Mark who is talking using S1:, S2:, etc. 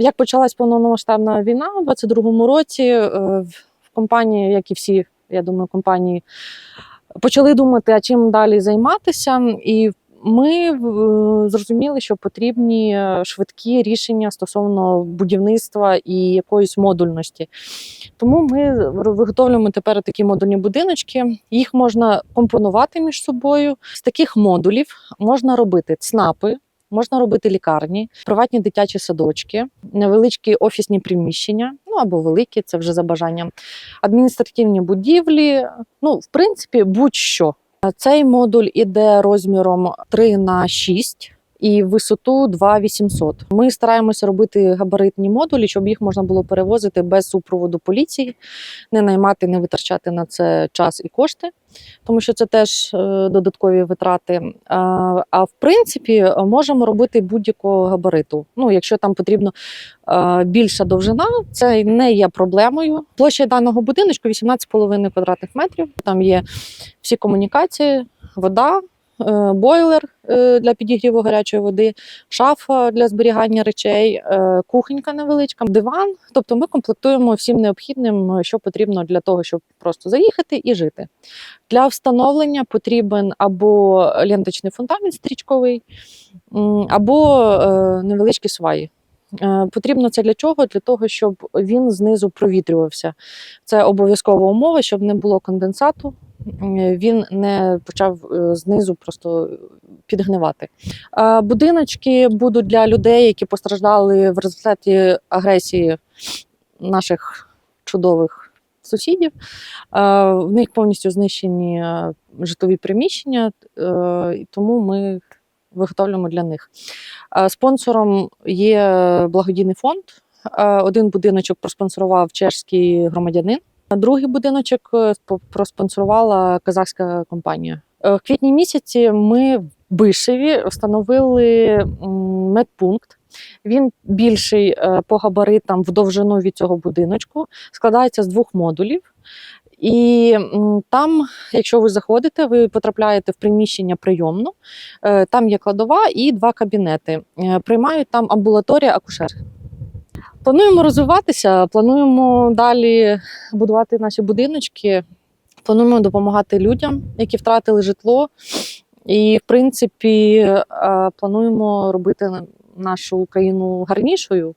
S1: Як почалась повномасштабна війна у 22-му році, е, в компанії, як і всі, я думаю, компанії почали думати, а чим далі займатися. І ми е, зрозуміли, що потрібні е, швидкі рішення стосовно будівництва і якоїсь модульності. Тому ми виготовлюємо тепер такі модульні будиночки. Їх можна компонувати між собою. З таких модулів можна робити ЦНАПи. Можна робити лікарні, приватні дитячі садочки, невеличкі офісні приміщення, ну або великі, це вже за бажанням, адміністративні будівлі. Ну, в принципі, будь-що. Цей модуль іде розміром 3 на 6 і висоту 2800. Ми стараємося робити габаритні модулі, щоб їх можна було перевозити без супроводу поліції, не наймати, не витрачати на це час і кошти, тому що це теж е, додаткові витрати. А, а в принципі, можемо робити будь-якого габариту. Ну, якщо там потрібно е, більша довжина, це не є проблемою. Площа даного будиночку 18,5 квадратних метрів. Там є всі комунікації, вода. Е, Бойлер е, для підігріву гарячої води, шафа для зберігання речей, е, кухонька невеличка, диван. Тобто ми комплектуємо всім необхідним, що потрібно для того, щоб просто заїхати і жити. Для встановлення потрібен або ленточний фундамент стрічковий, або невеличкі сваї. Потрібно це для чого? Для того, щоб він знизу провітрювався. Це обов'язкова умова, щоб не було конденсату, він не почав е, знизу просто підгнивати. Будиночки будуть для людей, які постраждали в результаті агресії наших чудових сусідів. В них повністю знищені е, житлові приміщення, е, тому ми виготовлюємо для них. Спонсором є благодійний фонд. Один будиночок проспонсорував чешський громадянин, другий будиночок е, спо- проспонсорувала казахська компанія. Е, В квітні місяці ми в Бишеві встановили медпункт. Він більший е, по габаритам в довжину від цього будиночку, складається з двох модулів. І там, якщо ви заходите, ви потрапляєте в приміщення прийомну. Там є кладова і два кабінети. Приймають там амбулаторія, акушер. Плануємо розвиватися, плануємо далі будувати наші будиночки, плануємо допомагати людям, які втратили житло. І, в принципі, е, плануємо робити нашу Україну гарнішою.